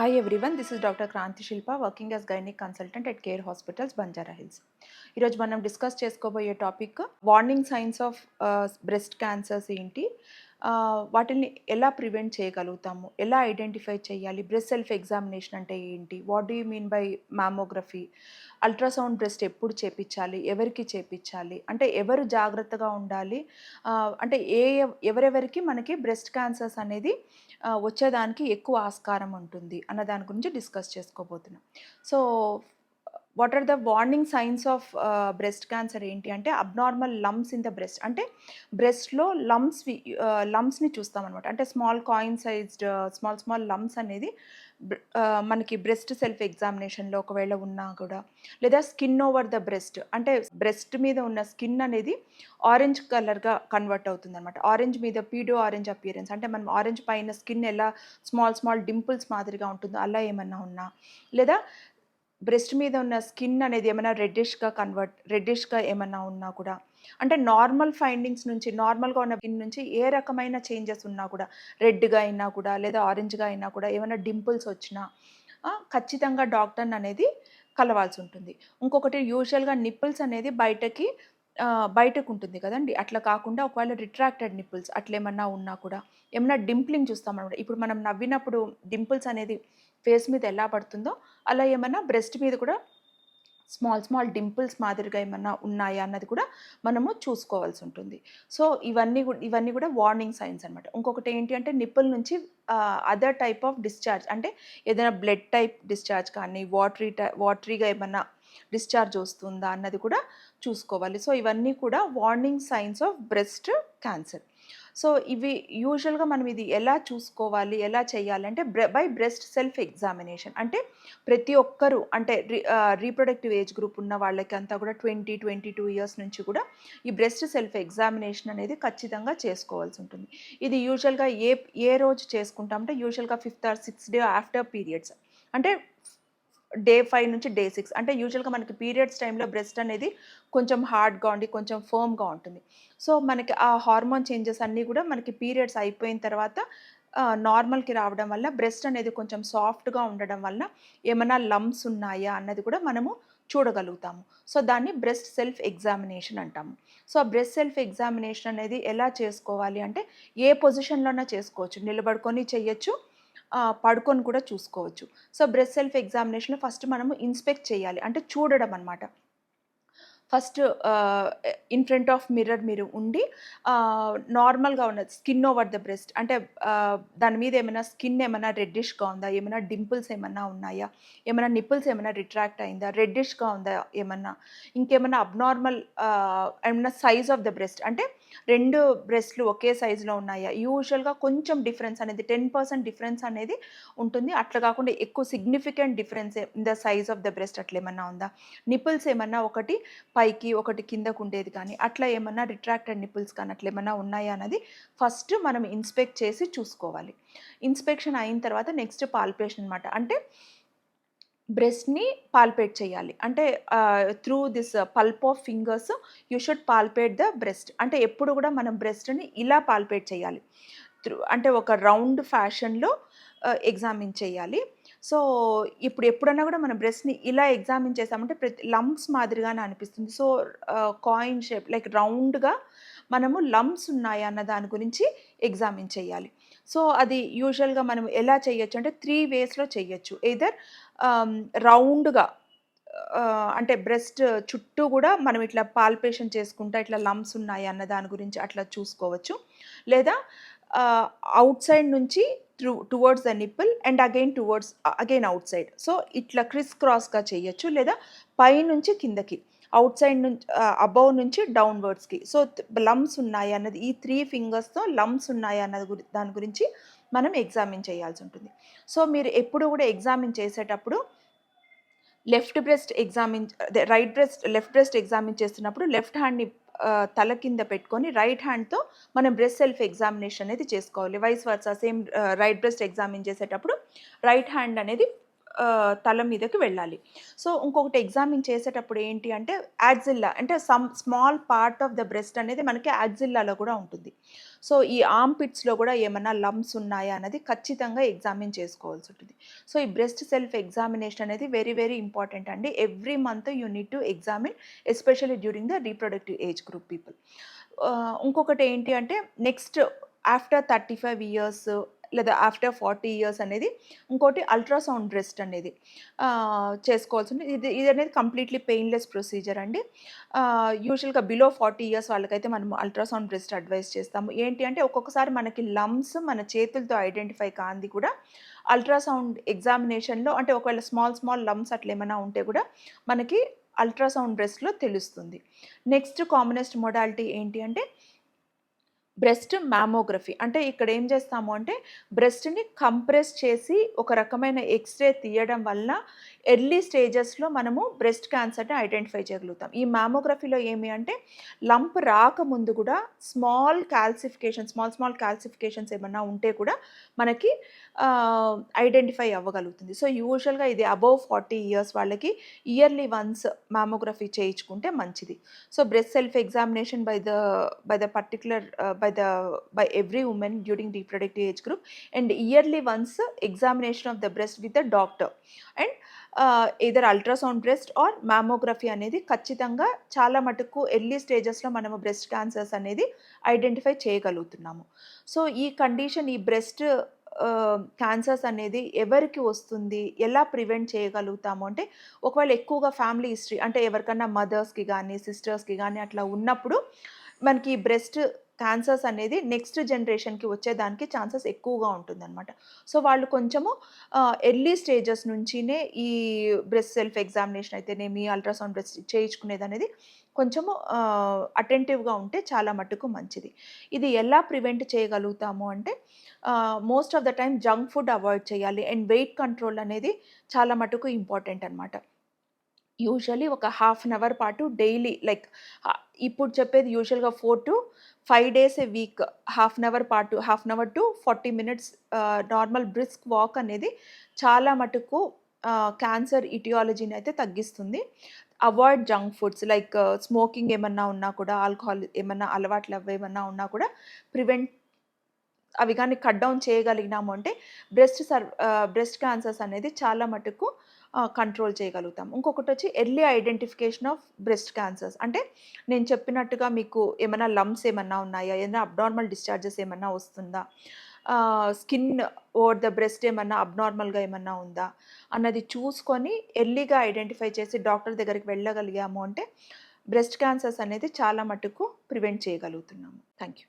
Hi everyone, this is Dr. Kranti Shilpa working as gynec consultant at Care Hospitals Banjara Hills ఈరోజు మనం discuss చేసుకోబోయే topic warning signs of breast cancers ఏంటి ఆ, వాటిని ఎలా prevent చేయగలుగుతాము? ఎలా ఐడెంటిఫై చేయాలి? బ్రెస్ట్ సెల్ఫ్ ఎగ్జామినేషన్ అంటే ఏంటి? What do you mean by mammography ultrasound breast ఎప్పుడు చేపించాలి? ఎవరికి చేపించాలి? అంటే ఎవరు జాగ్రత్తగా ఉండాలి? అంటే ఏ ఎవరెవరికి మనకి బ్రెస్ట్ క్యాన్సర్స్ అనేది వచ్చేదానికి ఎక్కువ ఆస్కారం ఉంటుంది అన్న దాని గురించి డిస్కస్ చేసుకోబోతున్నాం. So what are the warning signs of breast cancer ఏంటి అంటే abnormal lumps in the breast. అంటే బ్రెస్ట్లో లమ్స్ లమ్స్ని చూస్తామన్నమాట. అంటే small coin sized small small lumps అనేది మనకి బ్రెస్ట్ సెల్ఫ్ ఎగ్జామినేషన్లో ఒకవేళ ఉన్నా కూడా లేదా స్కిన్ ఓవర్ ద బ్రెస్ట్. అంటే బ్రెస్ట్ మీద ఉన్న స్కిన్ అనేది ఆరెంజ్ కలర్గా కన్వర్ట్ అవుతుంది అనమాట ఆరెంజ్ మీద పీడో ఆరెంజ్ అపియరెన్స్. అంటే మనం ఆరెంజ్ పైన స్కిన్ ఎలా స్మాల్ స్మాల్ డింపుల్స్ మాదిరిగా ఉంటుందో అలా ఏమన్నా ఉన్నా. లేదా బ్రెస్ట్ మీద ఉన్న స్కిన్ అనేది ఏమైనా రెడ్డిష్గా కన్వర్ట్ రెడ్డిష్గా ఏమైనా ఉన్నా కూడా అంటే నార్మల్ ఫైండింగ్స్ నుంచి నార్మల్గా ఉన్న స్కిన్ నుంచి ఏ రకమైన చేంజెస్ ఉన్నా కూడా రెడ్గా అయినా కూడా లేదా ఆరెంజ్గా అయినా కూడా ఏమైనా డింపుల్స్ వచ్చినా ఖచ్చితంగా డాక్టర్ని అనేది కలవాల్సి ఉంటుంది. ఇంకొకటి యూజువల్గా నిప్పుల్స్ అనేది బయటకి బయటకు ఉంటుంది కదండి. అట్లా కాకుండా ఒకవేళ రిట్రాక్టెడ్ నిప్పుల్స్ అట్లా ఏమన్నా ఉన్నా కూడా ఏమన్నా డింప్లింగ్ చూస్తామన్నమాట ఇప్పుడు మనం నవ్వినప్పుడు డింపుల్స్ అనేది ఫేస్ మీద ఎలా పడుతుందో అలా ఏమన్నా బ్రెస్ట్ మీద కూడా స్మాల్ స్మాల్ డింపుల్స్ మాదిరిగా ఏమన్నా ఉన్నాయా అన్నది కూడా మనము చూసుకోవాల్సి ఉంటుంది. సో ఇవన్నీ కూడా ఇవన్నీ కూడా వార్నింగ్ సైన్స్ అనమాట ఇంకొకటి ఏంటి అంటే నిప్పుల్ నుంచి అదర్ టైప్ ఆఫ్ డిశ్చార్జ్ అంటే ఏదైనా బ్లడ్ టైప్ డిశ్చార్జ్ కానీ వాటరీ టై వాటరీగా ఏమన్నా డిశ్చార్జ్ వస్తుందా అన్నది కూడా చూసుకోవాలి. సో ఇవన్నీ కూడా warning signs of breast cancer. So ఇవి యూజువల్గా మనం ఇది ఎలా చూసుకోవాలి ఎలా చేయాలంటే బై బ్రెస్ట్ సెల్ఫ్ ఎగ్జామినేషన్ అంటే ప్రతి ఒక్కరూ అంటే రీప్రొడక్టివ్ ఏజ్ గ్రూప్ ఉన్న వాళ్ళకి అంతా కూడా ట్వంటీ ట్వంటీ టూ ఇయర్స్ నుంచి కూడా ఈ బ్రెస్ట్ సెల్ఫ్ ఎగ్జామినేషన్ అనేది ఖచ్చితంగా చేసుకోవాల్సి ఉంటుంది. ఇది యూజువల్గా ఏ ఏ రోజు చేసుకుంటామంటే యూజువల్గా fifth or sixth day after periods అంటే డే ఫైవ్ నుంచి డే సిక్స్. అంటే యూజువల్గా మనకి పీరియడ్స్ టైంలో బ్రెస్ట్ అనేది కొంచెం హార్డ్గా ఉండి కొంచెం ఫర్మ్గా ఉంటుంది. సో మనకి ఆ హార్మోన్ చేంజెస్ అన్నీ కూడా మనకి పీరియడ్స్ అయిపోయిన తర్వాత నార్మల్కి రావడం వల్ల బ్రెస్ట్ అనేది కొంచెం సాఫ్ట్గా ఉండడం వల్ల ఏమైనా లమ్స్ ఉన్నాయా అన్నది కూడా మనము చూడగలుగుతాము. సో దాన్ని బ్రెస్ట్ సెల్ఫ్ ఎగ్జామినేషన్ అంటాము. సో ఆ బ్రెస్ట్ సెల్ఫ్ ఎగ్జామినేషన్ అనేది ఎలా చేసుకోవాలి అంటే ఏ పొజిషన్లోనే చేసుకోవచ్చు? నిలబడుకొని చేయొచ్చు పడుకొని కూడా చూసుకోవచ్చు. So breast self examination first మనము ఇన్స్పెక్ట్ చేయాలి. అంటే చూడడం అనమాట first in front of mirror మీరు ఉండి నార్మల్గా ఉన్నది స్కిన్ ఓవర్ ద బ్రెస్ట్ అంటే దాని మీద ఏమైనా స్కిన్ ఏమైనా రెడ్డిష్గా ఉందా? ఏమైనా డింపుల్స్ ఏమైనా ఉన్నాయా? ఏమైనా నిప్పుల్స్ ఏమైనా రిట్రాక్ట్ అయిందా? రెడ్డిష్గా ఉందా ఏమన్నా? ఇంకేమైనా అబ్నార్మల్ ఏమైనా సైజ్ ఆఫ్ ద బ్రెస్ట్ అంటే రెండు బ్రెస్ట్లు ఒకే సైజులో ఉన్నాయా? యూజువల్గా కొంచెం డిఫరెన్స్ అనేది టెన్ పర్సెంట్ డిఫరెన్స్ అనేది ఉంటుంది. అట్లా కాకుండా ఎక్కువ significant difference in the size of the breast అట్లా ఏమన్నా ఉందా? నిపుల్స్ ఏమన్నా ఒకటి పైకి ఒకటి కిందకు ఉండేది కానీ అట్లా ఏమన్నా రిట్రాక్టెడ్ నిపుల్స్ కానీ అట్లా ఏమన్నా ఉన్నాయా అన్నది ఫస్ట్ మనం ఇన్స్పెక్ట్ చేసి చూసుకోవాలి. ఇన్స్పెక్షన్ అయిన తర్వాత నెక్స్ట్ పాల్పేషన్ అనమాట అంటే బ్రెస్ట్ని పాల్పేట్ చేయాలి. అంటే through this pulp of fingers you should palpate the breast అంటే ఎప్పుడు కూడా మనం బ్రెస్ట్ని ఇలా పాల్పేట్ చేయాలి. త్రూ అంటే ఒక రౌండ్ ఫ్యాషన్లో ఎగ్జామిన్ చేయాలి. సో ఇప్పుడు ఎప్పుడన్నా కూడా మన బ్రెస్ట్ని ఇలా ఎగ్జామిన్ చేసామంటే ప్రతి లంప్స్ మాదిరిగానే అనిపిస్తుంది. సో కాయిన్ షేప్ లైక్ రౌండ్గా మనము లంప్స్ ఉన్నాయా అన్న దాని గురించి ఎగ్జామిన్ చేయాలి. సో అది యూజువల్గా మనం ఎలా చేయొచ్చు అంటే త్రీ వేస్లో చేయొచ్చు. ఎయిదర్ రౌండ్గా అంటే బ్రెస్ట్ చుట్టూ కూడా మనం ఇట్లా పాల్పేషన్ చేసుకుంటా ఇట్లా లంప్స్ ఉన్నాయి అన్న దాని గురించి అట్లా చూసుకోవచ్చు. లేదా అవుట్ సైడ్ నుంచి through towards the nipple and again towards again outside so ఇట్లా క్రిస్ క్రాస్గా చేయొచ్చు లేదా పై నుంచి కిందకి అవుట్ సైడ్ నుంచి అబౌవ్ నుంచి డౌన్వర్డ్స్కి సో లమ్స్ ఉన్నాయి అన్నది ఈ త్రీ ఫింగర్స్తో లమ్స్ ఉన్నాయి అన్నది గురి దాని గురించి మనం ఎగ్జామిన్ చేయాల్సి ఉంటుంది. సో మీరు ఎప్పుడు కూడా ఎగ్జామిన్ చేసేటప్పుడు left breast examine right breast left breast examine చేస్తున్నప్పుడు లెఫ్ట్ హ్యాండ్ని తల కింద పెట్టుకొని రైట్ హ్యాండ్తో మనం బ్రెస్ట్ సెల్ఫ్ ఎగ్జామినేషన్ అనేది చేసుకోవాలి. Vice versa same right breast examine చేసేటప్పుడు రైట్ హ్యాండ్ అనేది తల మీదకి వెళ్ళాలి. సో ఇంకొకటి ఎగ్జామిన్ చేసేటప్పుడు ఏంటి అంటే యాక్సిల్లా అంటే some small part of the breast అనేది మనకి యాక్సిల్లాలో కూడా ఉంటుంది. సో ఈ ఆమ్ పిట్స్లో కూడా ఏమైనా లమ్స్ ఉన్నాయా అనేది ఖచ్చితంగా ఎగ్జామిన్ చేసుకోవాల్సి ఉంటుంది. సో ఈ బ్రెస్ట్ సెల్ఫ్ ఎగ్జామినేషన్ అనేది వెరీ వెరీ ఇంపార్టెంట్ అండి. Every month you need to examine especially during the reproductive age group people. ఇంకొకటి ఏంటి అంటే next after thirty five years లేదా ఆఫ్టర్ ఫార్టీ ఇయర్స్ అనేది ఇంకోటి అల్ట్రాసౌండ్ బ్రెస్ట్ అనేది చేసుకోవాల్సి ఉంటుంది. ఇది ఇది అనేది కంప్లీట్లీ పెయిన్లెస్ ప్రొసీజర్ అండి. యూజువల్గా బిలో ఫార్టీ ఇయర్స్ వాళ్ళకైతే మనం అల్ట్రాసౌండ్ బ్రెస్ట్ అడ్వైస్ చేస్తాము. ఏంటి అంటే ఒక్కొక్కసారి మనకి లమ్స్ మన చేతులతో ఐడెంటిఫై కాంది కూడా అల్ట్రాసౌండ్ ఎగ్జామినేషన్లో అంటే ఒకవేళ స్మాల్ స్మాల్ లమ్స్ అట్లా ఏమైనా ఉంటే కూడా మనకి అల్ట్రాసౌండ్ బ్రెస్ట్లో తెలుస్తుంది. నెక్స్ట్ కామనెస్ట్ మొడాలిటీ ఏంటి అంటే బ్రెస్ట్ మ్యామోగ్రఫీ అంటే ఇక్కడ ఏం చేస్తాము అంటే బ్రెస్ట్ని కంప్రెస్ చేసి ఒక రకమైన ఎక్స్రే తీయడం వల్ల ఎర్లీ స్టేజెస్లో మనము బ్రెస్ట్ క్యాన్సర్ని ఐడెంటిఫై చేయగలుగుతాం. ఈ మ్యామోగ్రఫీలో ఏమి అంటే లంప్ రాకముందు కూడా small calcification small small calcifications ఏమన్నా ఉంటే కూడా మనకి ఐడెంటిఫై అవ్వగలుగుతుంది. సో యూజువల్గా ఇది అబవ్ ఫార్టీ ఇయర్స్ వాళ్ళకి ఇయర్లీ వన్స్ మ్యామోగ్రఫీ చేయించుకుంటే మంచిది. So breast self examination by the by the particular by the by every women during reproductive age group and yearly once examination of the breast with the doctor and either ultrasound breast or mammography అనేది ఖచ్చితంగా చాలా మటుకు early స్టేజెస్లో మనము breast cancers అనేది identify చేయగలుగుతున్నాము. So ఈ condition ఈ బ్రెస్ట్ క్యాన్సర్స్ అనేది ఎవరికి వస్తుంది? ఎలా ప్రివెంట్ చేయగలుగుతాము? అంటే ఒకవేళ ఎక్కువగా ఫ్యామిలీ హిస్టరీ అంటే ఎవరికన్నా మదర్స్కి కానీ సిస్టర్స్కి కానీ అట్లా ఉన్నప్పుడు మనకి బ్రెస్ట్ క్యాన్సర్స్ అనేది నెక్స్ట్ జనరేషన్కి వచ్చేదానికి ఛాన్సెస్ ఎక్కువగా ఉంటుందన్నమాట. సో వాళ్ళు కొంచెము ఎర్లీ స్టేజెస్ నుంచినే ఈ బ్రెస్ట్ సెల్ఫ్ ఎగ్జామినేషన్ అయితేనేమి అల్ట్రాసౌండ్ బ్రెస్ట్ చేయించుకునేది అనేది కొంచెము అటెంటివ్గా ఉంటే చాలా మట్టుకు మంచిది. ఇది ఎలా ప్రివెంట్ చేయగలుగుతాము అంటే most of the time junk food avoid చేయాలి. అండ్ వెయిట్ కంట్రోల్ అనేది చాలా మటుకు ఇంపార్టెంట్ అనమాట యూజువలీ ఒక హాఫ్ అన్ అవర్ పాటు డైలీ లైక్ ఇప్పుడు చెప్పేది యూజువల్గా four to five days a week half an hour పాటు half an hour to forty minutes normal brisk walk అనేది చాలా మటుకు క్యాన్సర్ ఇటియాలజీని అయితే తగ్గిస్తుంది. Avoid junk foods like smoking ఏమన్నా ఉన్నా కూడా ఆల్కహాల్ ఏమన్నా అలవాట్లు అవి ఏమన్నా ఉన్నా కూడా ప్రివెంట్ అవి కానీ కట్ డౌన్ చేయగలిగినాము అంటే బ్రెస్ట్ సర్ బ్రెస్ట్ క్యాన్సర్స్ అనేది చాలా మటుకు కంట్రోల్ చేయగలుగుతాం. ఇంకొకటి వచ్చి early identification of breast cancers అంటే నేను చెప్పినట్టుగా మీకు ఏమైనా లమ్స్ ఏమన్నా ఉన్నాయా? ఏమైనా అబ్నార్మల్ డిశ్చార్జెస్ ఏమన్నా వస్తుందా? స్కిన్ ఓవర్ ద బ్రెస్ట్ ఏమన్నా అబ్నార్మల్గా ఏమన్నా ఉందా? అన్నది చూసుకొని ఎర్లీగా ఐడెంటిఫై చేసి డాక్టర్ దగ్గరికి వెళ్ళగలిగాము అంటే బ్రెస్ట్ క్యాన్సర్స్ అనేది చాలా మటుకు ప్రివెంట్ చేయగలుగుతున్నాము. Thank you